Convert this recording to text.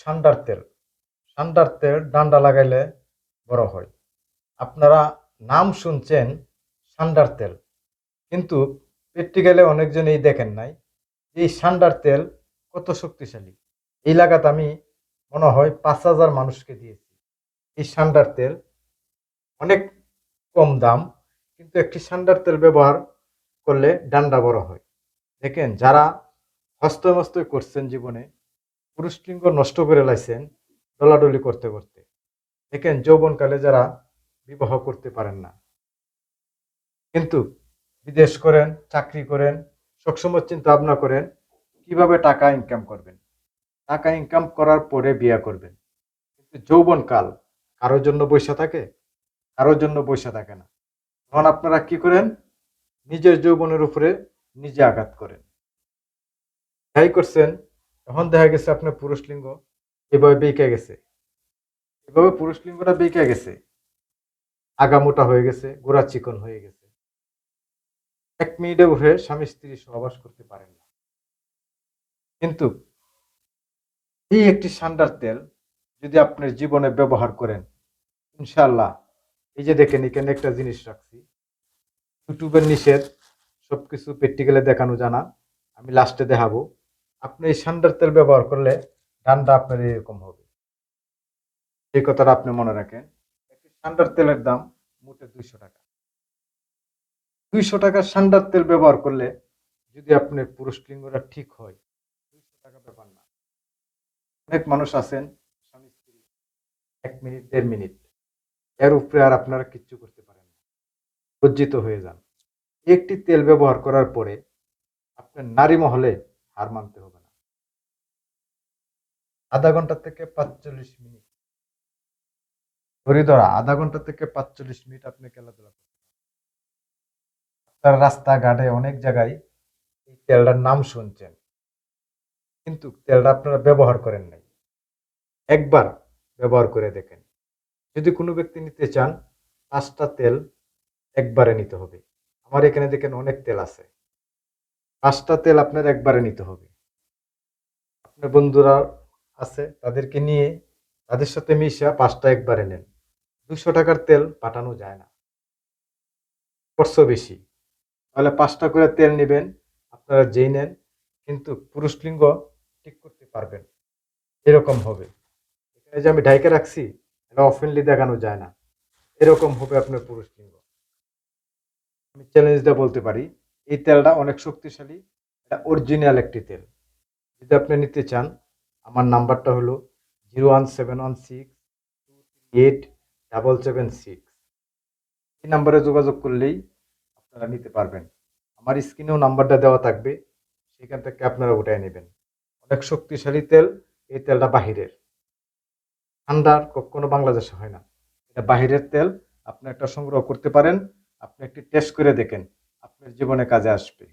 সান্ডার তেল সান্ডার তেল ডান্ডা লাগাইলে বড় হয়। আপনারা নাম শুনছেন সান্ডার তেল কিন্তু প্র্যাকটিক্যালে অনেকজনেই দেখেন নাই এই সান্ডার তেল কত শক্তিশালী। এই লাগাত আমি মনে হয় পাঁচ হাজার মানুষকে দিয়েছি। এই সান্ডার তেল অনেক কম দাম, কিন্তু একটি সান্ডার তেল ব্যবহার করলে ডান্ডা বড় হয়। দেখেন, যারা হস্তমস্ত করছেন জীবনে পুরুষলিঙ্গ নষ্ট করে লাইছেন ডলাডলি করতে করতে। দেখেন, যৌবনকালে যারা বিবাহ করতে পারেন না। কিন্তু বিদেশ করেন, চাকরি করেন, সবসময় চিন্তা ভাবনা করেন, কীভাবে টাকা ইনকাম করবেন? টাকা ইনকাম করার পরে বিয়ে করবেন। কিন্তু যৌবনকাল কারোর জন্য বৈশা থাকে, কারোর জন্য বৈশা থাকে না। তখন আপনারা কি করেন? নিজের যৌবনের উপরে নিজে আঘাত করেন। তাই করছেন তখন দেখা গেছে আপনার পুরুষ লিঙ্গ এভাবে বেঁকে গেছে। এভাবে পুরুষ লিঙ্গটা বেঁকে গেছে। আগা মোটা হয়ে গেছে, গোড়া চিকন হয়ে গেছে। এক মিনিটে উঠে স্বামী স্ত্রী সহবাস করতে পারেন না। কিন্তু এই একটি সান্ডার তেল যদি আপনার জীবনে ব্যবহার করেন ইনশাল্লাহ এই যে দেখেন, এখানে একটা জিনিস রাখছি। ইউটিউবের নিষেধ, সবকিছু প্র্যাকটিক্যালে দেখানো জানা। আমি লাস্টে দেখাবো। আপনি এই সান্ডার তেল ব্যবহার করলে ডান্ডা আপনার এরকম হবে। এই কথাটা আপনি মনে রাখেন, একটি সান্ডার তেলের দাম মোটে দুইশো টাকা। দুইশো টাকা সান্ডার তেল ব্যবহার করলে যদি আপনার পুরুষ লিঙ্গটা ঠিক হয়, দুইশো টাকা ব্যাপার না। অনেক মানুষ আছেন, স্বামী স্ত্রী, এক মিনিট, দেড় মিনিট, এর উপরে আর আপনারা কিচ্ছু করতে পারেন না। লজ্জিত হয়ে যান। একটি তেল ব্যবহার করার পরে আপনার নারী মহলে হার মানতে হবে না। আধা ঘণ্টা থেকে পাঁচচল্লিশ মিনিট। ধরি আধা ঘণ্টা থেকে পাঁচচল্লিশ মিনিট আপনি খেলাধুলা আপনার রাস্তাঘাটে অনেক জায়গায় এই তেলটার নাম শুনছেন, কিন্তু তেলটা আপনারা ব্যবহার করেন নাই। একবার ব্যবহার করে দেখেন। যদি কোনো ব্যক্তি নিতে চান, পাঁচটা তেল একবারে নিতে হবে। আমার এখানে দেখেন অনেক তেল আছে। পাঁচটা তেল আপনার একবারে নিতে হবে। আপনার বন্ধুরা আছে, তাদেরকে নিয়ে তাদের সাথে মিশা পাঁচটা একবারে নেন। দুশো টাকার তেল পাঠানো যায় না। খরচ বেশি। তাহলে পাঁচটা করে তেল নেবেন, আপনারা যেই নেন, কিন্তু পুরুষ লিঙ্গ ঠিক করতে পারবেন। এরকম হবে। এখানে যে আমি ঢাইকে রাখছি, এটা অফেনলি দেখানো যায় না। এরকম হবে আপনার পুরুষ লিঙ্গ। আমি চ্যালেঞ্জটা বলতে পারি। এই তেলটা অনেক শক্তিশালী। এটা অরিজিনাল একটি তেল। যদি আপনি নিতে চান, আমার নাম্বারটা হলো zero one seven one six two eight double seven six. এই নাম্বারে যোগাযোগ করলেই আপনারা নিতে পারবেন। আমার স্ক্রিনেও নাম্বারটা দেওয়া থাকবে, সেখান থেকে আপনারা উঠায় নেবেন। অনেক শক্তিশালী তেল, এই তেলটা বাহিরের। ঠান্ডার কখনো বাংলাদেশে হয় না। এটা বাহিরের তেল, আপনি একটা সংগ্রহ করতে পারেন, আপনি একটি টেস্ট করে দেখেন। জীবনে কাজে আসবে।